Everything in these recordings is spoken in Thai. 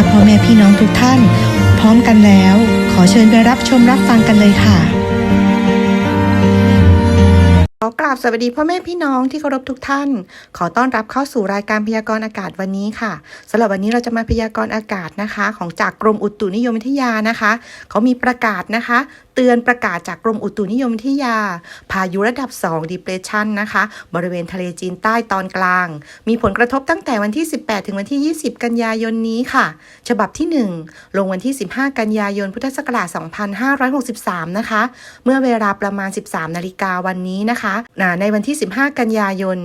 ถ้าพ่อแม่พี่น้องทุกท่าน พร้อมกันแล้ว ขอเชิญไปรับชมรับฟังกันเลยค่ะขอกราบสวัสดีพ่อแม่พี่น้องที่เคารพทุกท่าน ขอต้อนรับเข้าสู่รายการพยากรณ์อากาศวันนี้ค่ะสำหรับวันนี้เราจะมาพยากรณ์อากาศนะคะ ของจากกรมอุตุนิยมวิทยานะคะ เขามีประกาศนะคะ ตือนประกาศจากกรมอุตุนิยมวิทยา พายุระดับ 2 depression นะคะ บริเวณทะเลจีนใต้ตอนกลาง มีผลกระทบตั้งแต่วันที่ 18 ถึงวันที่ 20 กันยายนนี้ค่ะ ฉบับที่ 1 ลงวันที่ 15 กันยายนพุทธศักราช 2563 นะคะ เมื่อเวลาประมาณ 13 นาฬิกาวันนี้นะคะ ในวันที่ 15 กันยายน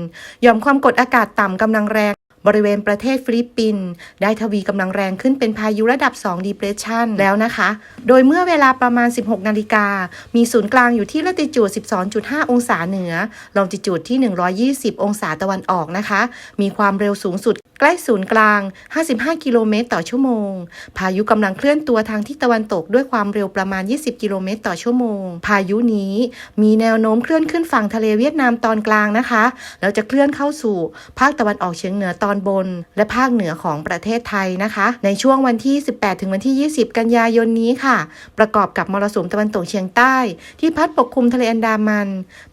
หย่อมความกดอากาศต่ำกำลังแรง บริเวณประเทศฟิลิปปินส์ได้ทวีกำลังแรงขึ้นเป็นพายุระดับ 2 depression แล้วนะคะ โดยเมื่อเวลาประมาณ 16 นาฬิกา มีศูนย์กลางอยู่ที่ละติจูด 12.5 องศาเหนือ ลองจิจูดที่ 120 องศาตะวันออกนะคะ มีความเร็วสูงสุด ใกล้ศูนย์กลาง 55 กิโลเมตรต่อชั่วโมง พายุกำลังเคลื่อนตัวทางทิศตะวันตกด้วยความเร็วประมาณ 20 กิโลเมตรต่อชั่วโมง พายุนี้มีแนวโน้มเคลื่อนขึ้นฝั่งทะเลเวียดนามตอนกลางนะคะ แล้วจะเคลื่อนเข้าสู่ภาคตะวันออกเฉียงเหนือตอนบน และภาคเหนือของประเทศไทยนะคะ ในช่วงวันที่ 18 ถึงวันที่ 20 กันยายนนี้ค่ะ ประกอบกับมรสุมตะวันตกเฉียงใต้ ที่พัดปกคลุมทะเลอันดามัน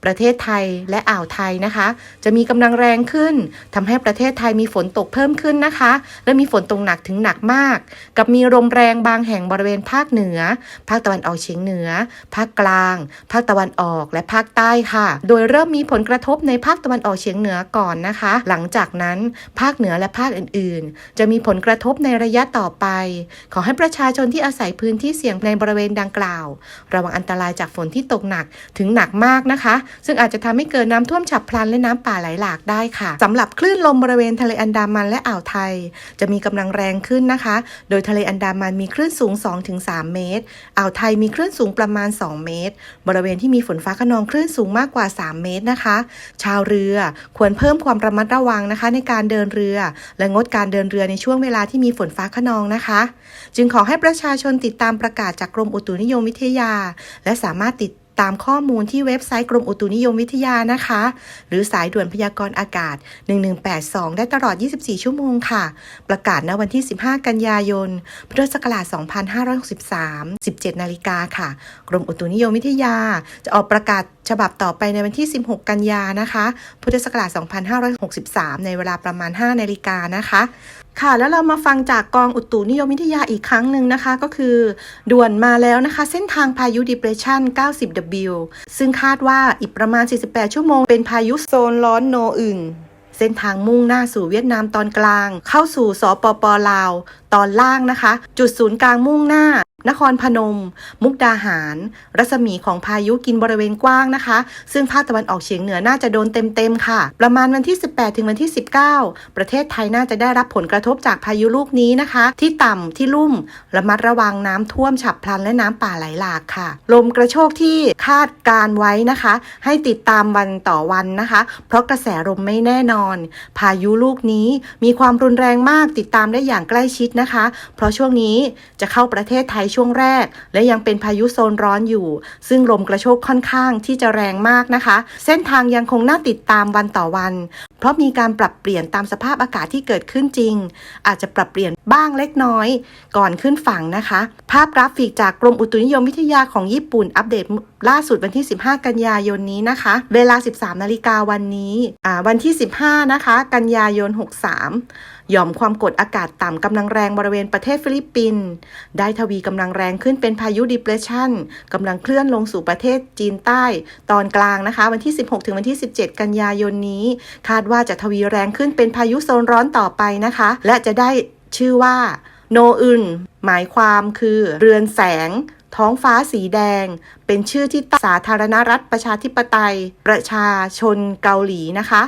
ประเทศไทยและอ่าวไทยนะคะ จะมีกำลังแรงขึ้นทำให้ประเทศไทยมีฝนตกเพิ่มพิ่มขึ้นนะคะ และมีฝนตกหนักถึงหนักมาก กับมีลมแรงบางแห่งบริเวณภาคเหนือ ภาคตะวันออกเฉียงเหนือ ภาคกลาง ภาคตะวันออกและภาคใต้ค่ะ โดยเริ่มมีผลกระทบในภาคตะวันออกเฉียงเหนือก่อนนะคะ หลังจากนั้นภาคเหนือและภาคอื่น ๆ จะมีผลกระทบในระยะต่อไป ขอให้ประชาชนที่อาศัยพื้นที่เสี่ยงในบริเวณดังกล่าว ระวังอันตรายจากฝนที่ตกหนักถึงหนักมากนะคะ ซึ่งอาจจะทำให้เกิดน้ำท่วมฉับพลันและน้ำป่าไหลหลากได้ค่ะสำหรับคลื่นลมบริเวณทะเลอันดามันและอ่าวไทย จะมีกำลังแรงขึ้นนะคะ โดยทะเลอันดามันมีคลื่นสูง 2-3 เมตร อ่าวไทยมีคลื่นสูงประมาณ 2 เมตร บริเวณที่มีฝนฟ้าขนองคลื่นสูงมากกว่า 3 เมตรนะคะ ชาวเรือควรเพิ่มความระมัดระวังนะคะ ในการเดินเรือ และงดการเดินเรือในช่วงเวลาที่มีฝนฟ้าขนองนะคะ จึงขอให้ประชาชนติดตามประกาศจากกรมอุตุนิยมวิทยา และสามารถติด ตามข้อมูลที่เว็บไซต์กรมอุตุนิยมวิทยานะคะ หรือสายด่วนพยากรณ์อากาศ 1182 ได้ตลอด 24 ชั่วโมงค่ะ ประกาศณวันที่ 15 กันยายน พุทธศักราช 2563 17 นาฬิกาค่ะ กรมอุตุนิยมวิทยา จะออกประกาศฉบับต่อไปในวันที่ 16 กันยานะคะ พุทธศักราช 2563 ในเวลาประมาณ 5 นาฬิกานะคะ ค่ะแล้วเรามาฟังจากกองอุตุนิยมวิทยาอีกครั้งหนึ่งนะคะ ก็คือด่วนมาแล้วนะคะ เส้นทางพายุดิเพรสชัน 90W ซึ่งคาดว่าอีกประมาณ 48 ชั่วโมง เป็นพายุโซนร้อนโนอึนเส้นทางมุ่งหน้าสู่เวียดนามตอนกลาง เข้าสู่สปปลาว ตอนล่างนะคะ จุดศูนย์กลางมุ่งหน้า นครพนม มุกดาหาร รัศมีของพายุกินบริเวณกว้างนะคะ ซึ่งภาคตะวันออกเฉียงเหนือน่าจะโดนเต็มๆค่ะ ประมาณวันที่ 18 ถึงวันที่ 19 ประเทศไทยน่าจะได้รับผลกระทบจากพายุลูกนี้นะคะ ที่ต่ำที่ลุ่ม ระมัดระวังน้ำท่วมฉับพลันและน้ำป่าไหลหลากค่ะ ลมกระโชกที่คาดการไว้นะคะ ให้ติดตามวันต่อวันนะคะ เพราะกระแสลมไม่แน่นอน พายุลูกนี้มีความรุนแรงมากติดตามได้อย่างใกล้ชิดนะคะ เพราะช่วงนี้จะเข้าประเทศไทยช่วงแรก และยังเป็นพายุโซนร้อนอยู่ ซึ่งลมกระโชกค่อนข้างที่จะแรงมากนะคะ เส้นทางยังคงน่าติดตามวันต่อวัน เพราะมีการปรับเปลี่ยนตามสภาพอากาศที่เกิดขึ้นจริง อาจจะปรับเปลี่ยนบ้างเล็กน้อย ก่อนขึ้นฝั่งนะคะ ภาพกราฟิกจากกรมอุตุนิยมวิทยาของญี่ปุ่นอัปเดตล่าสุดวันที่ 15 กันยายนนี้นะคะ เวลา 13 นาฬิกาวันนี้วันที่ 15 นะคะ กันยายน 63 หย่อมความกดอากาศต่ำกำลังแรงบริเวณประเทศฟิลิปปินส์ได้ทวีกำลังแรงขึ้นเป็นพายุ depression กำลังเคลื่อนลงสู่ประเทศจีนใต้ ตอนกลางนะคะ วันที่ 16 ถึงวันที่ 17 กันยายนนี้ คาดว่าจะทวีแรงขึ้นเป็นพายุโซนร้อนต่อไปนะคะ และจะได้ชื่อว่าโนอึนหมายความคือเรือนแสง ท้องฟ้าสีแดง เป็นชื่อที่ตั้งสาธารณรัฐประชาธิปไตย ประชาชนเกาหลีนะคะ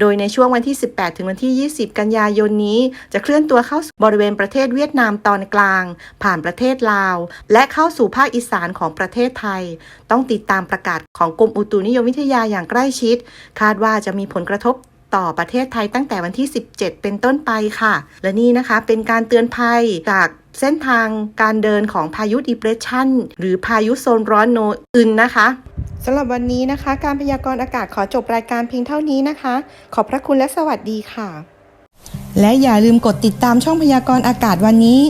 โดยในช่วงวันที่ 18 ถึงวันที่ 20 กันยายนนี้ จะเคลื่อนตัวเข้าบริเวณประเทศเวียดนามตอนกลาง ผ่านประเทศลาว และเข้าสู่ภาคอีสานของประเทศไทย ต้องติดตามประกาศของกรมอุตุนิยมวิทยาอย่างใกล้ชิด คาดว่าจะมีผลกระทบ ต่อประเทศไทยตั้งแต่วันที่ 17 เป็นต้นไปค่ะ และนี่นะคะเป็นการเตือนภัยจากเส้นทางการเดินของพายุ depression หรือพายุโซนร้อนโนอึนนะคะสำหรับวันนี้นะคะ การพยากรณ์อากาศขอจบรายการเพียงเท่านี้นะคะ ขอบพระคุณและสวัสดีค่ะ และอย่าลืมกดติดตามช่องพยากรณ์อากาศวันนี้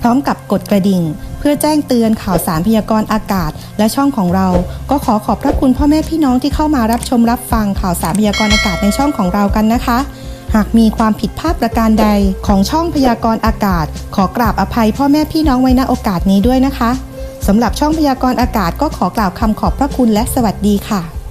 พร้อมกับกดกระดิ่งเพื่อแจ้งเตือนข่าวสารพยากรณ์อากาศ และช่องของเรา ก็ขอขอบพระคุณพ่อแม่พี่น้องที่เข้ามารับชมรับฟังข่าวสารพยากรณ์อากาศในช่องของเรากันนะคะ หากมีความผิดพลาดประการใดของช่องพยากรณ์อากาศ ขอกราบอภัยพ่อแม่พี่น้องไว้ณโอกาสนี้ด้วยนะคะสำหรับช่องพยากรณ์อากาศก็ขอกล่าวคำขอบพระคุณและสวัสดีค่ะ